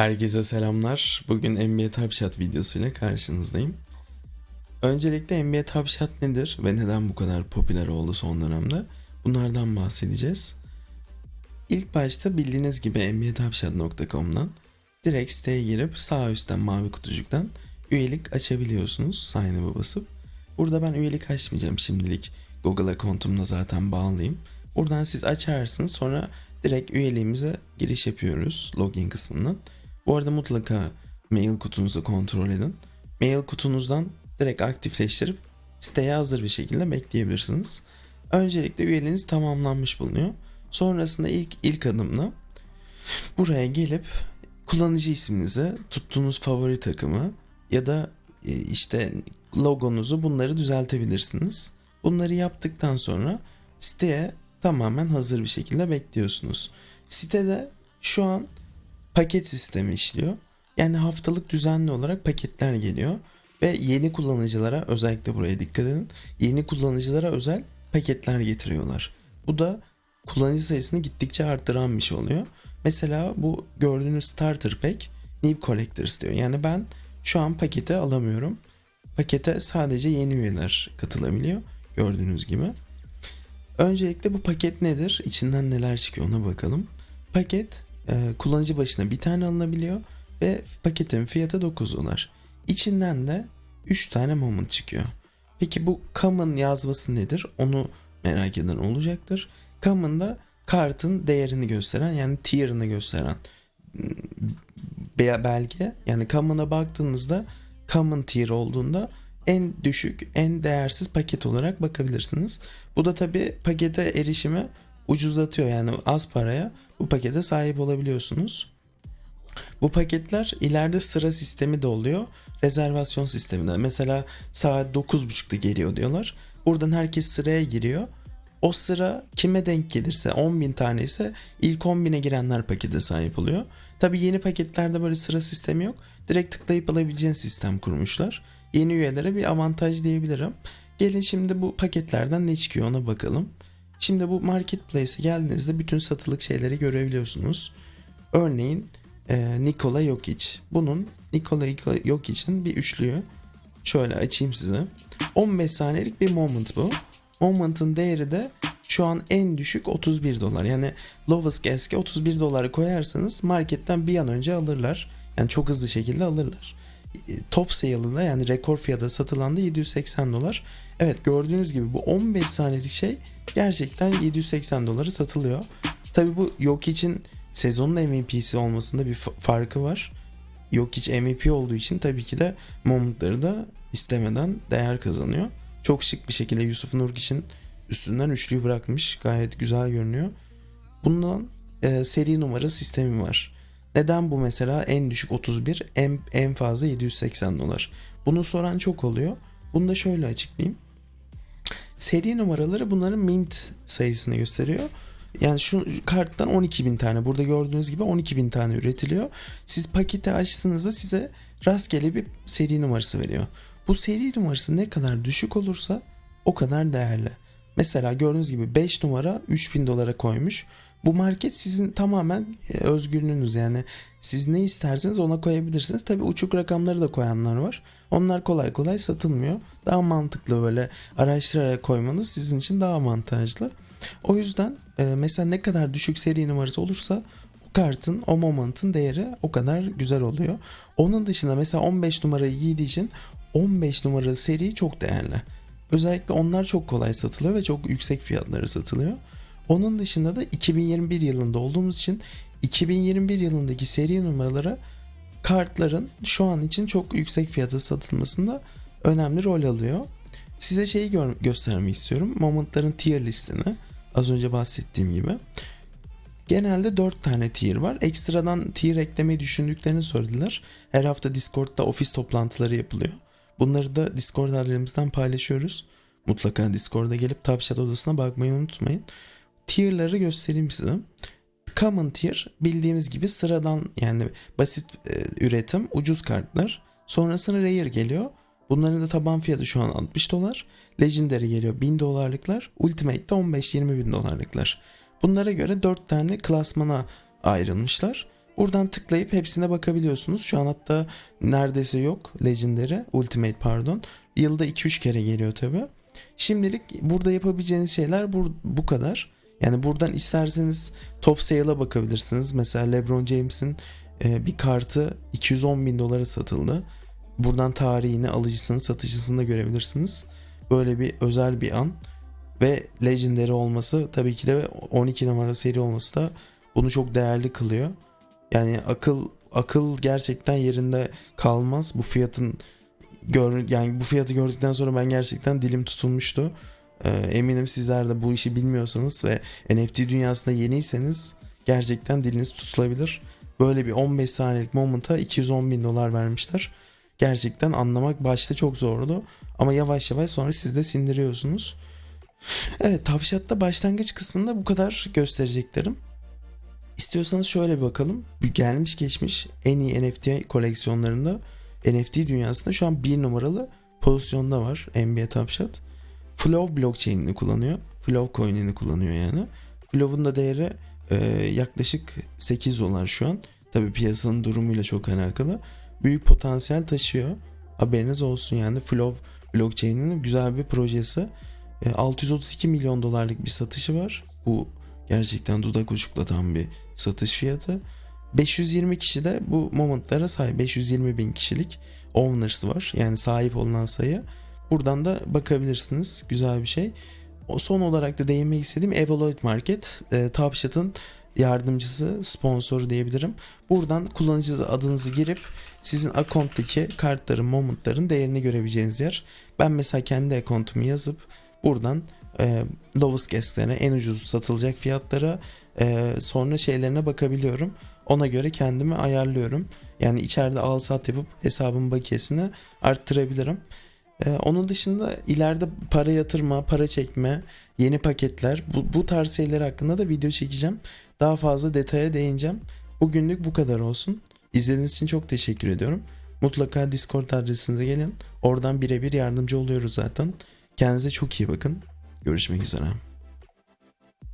Herkese selamlar. Bugün NBA Top Shot videosuyla karşınızdayım. Öncelikle NBA Top Shot nedir ve neden bu kadar popüler oldu son dönemde? Bunlardan bahsedeceğiz. İlk başta bildiğiniz gibi NBATopShot.com'dan direkt siteye girip sağ üstten mavi kutucuktan üyelik açabiliyorsunuz sign up'a basıp. Burada ben üyelik açmayacağım şimdilik. Google akontumla zaten bağlıyım. Buradan siz açarsınız sonra direkt üyeliğimize giriş yapıyoruz login kısmından. Bu arada mutlaka mail kutunuzu kontrol edin. Mail kutunuzdan direkt aktifleştirip siteye hazır bir şekilde bekleyebilirsiniz. Öncelikle üyeliğiniz tamamlanmış bulunuyor. Sonrasında ilk ilk adımla buraya gelip kullanıcı isminizi, tuttuğunuz favori takımı ya da e, işte logonuzu bunları düzeltebilirsiniz. Bunları yaptıktan sonra siteye tamamen hazır bir şekilde bekliyorsunuz. Sitede şu an paket sistemi işliyor. Yani haftalık düzenli olarak paketler geliyor ve yeni kullanıcılara özellikle buraya dikkat edin. Yeni kullanıcılara özel paketler getiriyorlar. Bu da kullanıcı sayısını gittikçe arttıran bir şey oluyor. Mesela bu gördüğünüz starter pack new collectors diyor. Yani ben şu an pakete alamıyorum. Pakete sadece yeni üyeler katılabiliyor gördüğünüz gibi. Öncelikle bu paket nedir? İçinden neler çıkıyor ona bakalım. Paket kullanıcı başına bir tane alınabiliyor ve paketin fiyatı 9 dolar. İçinden de 3 tane moment çıkıyor. Peki bu common yazması nedir? Onu merak eden olacaktır. Common da kartın değerini gösteren yani tier'ını gösteren be- belge. Yani common'a baktığınızda common tier olduğunda en düşük, en değersiz paket olarak bakabilirsiniz. Bu da tabi pakete erişimi ucuzlatıyor yani az paraya bu pakete sahip olabiliyorsunuz. Bu paketler ileride sıra sistemi de oluyor. Rezervasyon sisteminde. Mesela saat 9.30'da geliyor diyorlar. Buradan herkes sıraya giriyor. O sıra kime denk gelirse 10.000 tane ise ilk 10.000'e girenler pakete sahip oluyor. Tabi yeni paketlerde böyle sıra sistemi yok. Direkt tıklayıp alabileceğin sistem kurmuşlar. Yeni üyelere bir avantaj diyebilirim. Gelin şimdi bu paketlerden ne çıkıyor ona bakalım. Şimdi bu marketplace'e geldiğinizde bütün satılık şeyleri görebiliyorsunuz. Örneğin e, Nikola Jokic. Bunun Nikola Jokic'in bir üçlüğü. Şöyle açayım size. 15 saniyelik bir moment bu. Moment'ın değeri de şu an en düşük 31 dolar. Yani lowest guess'e 31 doları koyarsanız marketten bir an önce alırlar. Yani çok hızlı şekilde alırlar. E, top sale'ında yani rekor fiyata satılan da 780 dolar. Evet gördüğünüz gibi bu 15 saniyelik şey gerçekten 780 doları satılıyor. Tabi bu yok için sezonun MVP'si olmasında bir farkı var. Yok hiç MVP olduğu için tabii ki de momentları da istemeden değer kazanıyor. Çok şık bir şekilde Yusuf Nurkic'in üstünden üçlüyü bırakmış. Gayet güzel görünüyor. Bundan e, seri numara sistemi var. Neden bu mesela en düşük 31 en, en fazla 780 dolar? Bunu soran çok oluyor. Bunu da şöyle açıklayayım. Seri numaraları bunların mint sayısını gösteriyor. Yani şu karttan 12 bin tane burada gördüğünüz gibi 12 bin tane üretiliyor. Siz paketi açtığınızda size rastgele bir seri numarası veriyor. Bu seri numarası ne kadar düşük olursa o kadar değerli. Mesela gördüğünüz gibi 5 numara 3000 dolara koymuş. Bu market sizin tamamen e, özgürlüğünüz yani siz ne isterseniz ona koyabilirsiniz. Tabi uçuk rakamları da koyanlar var. Onlar kolay kolay satılmıyor. Daha mantıklı böyle araştırarak koymanız sizin için daha avantajlı. O yüzden e, mesela ne kadar düşük seri numarası olursa o kartın o moment'ın değeri o kadar güzel oluyor. Onun dışında mesela 15 numarayı giydiği için 15 numaralı seri çok değerli. Özellikle onlar çok kolay satılıyor ve çok yüksek fiyatlara satılıyor. Onun dışında da 2021 yılında olduğumuz için 2021 yılındaki seri numaralara kartların şu an için çok yüksek fiyata satılmasında önemli rol alıyor. Size şeyi gö- göstermek istiyorum. Moment'ların tier listini. Az önce bahsettiğim gibi. Genelde 4 tane tier var. Ekstradan tier eklemeyi düşündüklerini söylediler. Her hafta Discord'da ofis toplantıları yapılıyor. Bunları da Discord adresimizden paylaşıyoruz. Mutlaka Discord'a gelip Tapşat odasına bakmayı unutmayın. Tier'ları göstereyim size. Common tier bildiğimiz gibi sıradan yani basit e, üretim ucuz kartlar. Sonrasında Rare geliyor. Bunların da taban fiyatı şu an 60 dolar. Legendary geliyor 1000 dolarlıklar. Ultimate de 15-20 bin dolarlıklar. Bunlara göre 4 tane klasmana ayrılmışlar. Buradan tıklayıp hepsine bakabiliyorsunuz. Şu an hatta neredeyse yok Legendary, Ultimate pardon. Yılda 2-3 kere geliyor tabi. Şimdilik burada yapabileceğiniz şeyler bu, bu kadar. Yani buradan isterseniz top sale'a bakabilirsiniz. Mesela LeBron James'in e, bir kartı 210 bin dolara satıldı. Buradan tarihini, alıcısını, satıcısını da görebilirsiniz. Böyle bir özel bir an ve Legendary olması tabii ki de 12 numara seri olması da bunu çok değerli kılıyor. Yani akıl akıl gerçekten yerinde kalmaz. Bu fiyatın gör yani bu fiyatı gördükten sonra ben gerçekten dilim tutulmuştu. Ee, eminim sizler de bu işi bilmiyorsanız ve NFT dünyasında yeniyseniz gerçekten diliniz tutulabilir. Böyle bir 15 saniyelik moment'a 210 bin dolar vermişler. Gerçekten anlamak başta çok zordu. Ama yavaş yavaş sonra siz de sindiriyorsunuz. Evet Tavşat'ta başlangıç kısmında bu kadar göstereceklerim. İstiyorsanız şöyle bir bakalım. Gelmiş geçmiş en iyi NFT koleksiyonlarında NFT dünyasında şu an bir numaralı pozisyonda var NBA Tavşat. Flow blockchain'ini kullanıyor. Flow coin'ini kullanıyor yani. Flow'un da değeri e, yaklaşık 8 dolar şu an. Tabi piyasanın durumuyla çok alakalı. Büyük potansiyel taşıyor. Haberiniz olsun yani Flow blockchain'inin güzel bir projesi. E, 632 milyon dolarlık bir satışı var. Bu gerçekten dudak uçuklatan bir satış fiyatı. 520 kişi de bu momentlara sahip. 520 bin kişilik owners var. Yani sahip olunan sayı. Buradan da bakabilirsiniz. Güzel bir şey. O son olarak da değinmek istediğim Evaluate Market. E, Tapşat'ın yardımcısı, sponsoru diyebilirim. Buradan kullanıcı adınızı girip sizin account'taki kartların, momentların değerini görebileceğiniz yer. Ben mesela kendi account'umu yazıp buradan e, lowest guest'lerine, en ucuz satılacak fiyatlara e, sonra şeylerine bakabiliyorum. Ona göre kendimi ayarlıyorum. Yani içeride al sat yapıp hesabın bakiyesini arttırabilirim. Ee, onun dışında ileride para yatırma, para çekme, yeni paketler bu, bu tarz şeyler hakkında da video çekeceğim. Daha fazla detaya değineceğim. Bugünlük bu kadar olsun. İzlediğiniz için çok teşekkür ediyorum. Mutlaka Discord adresinize gelin. Oradan birebir yardımcı oluyoruz zaten. Kendinize çok iyi bakın. Görüşmek üzere.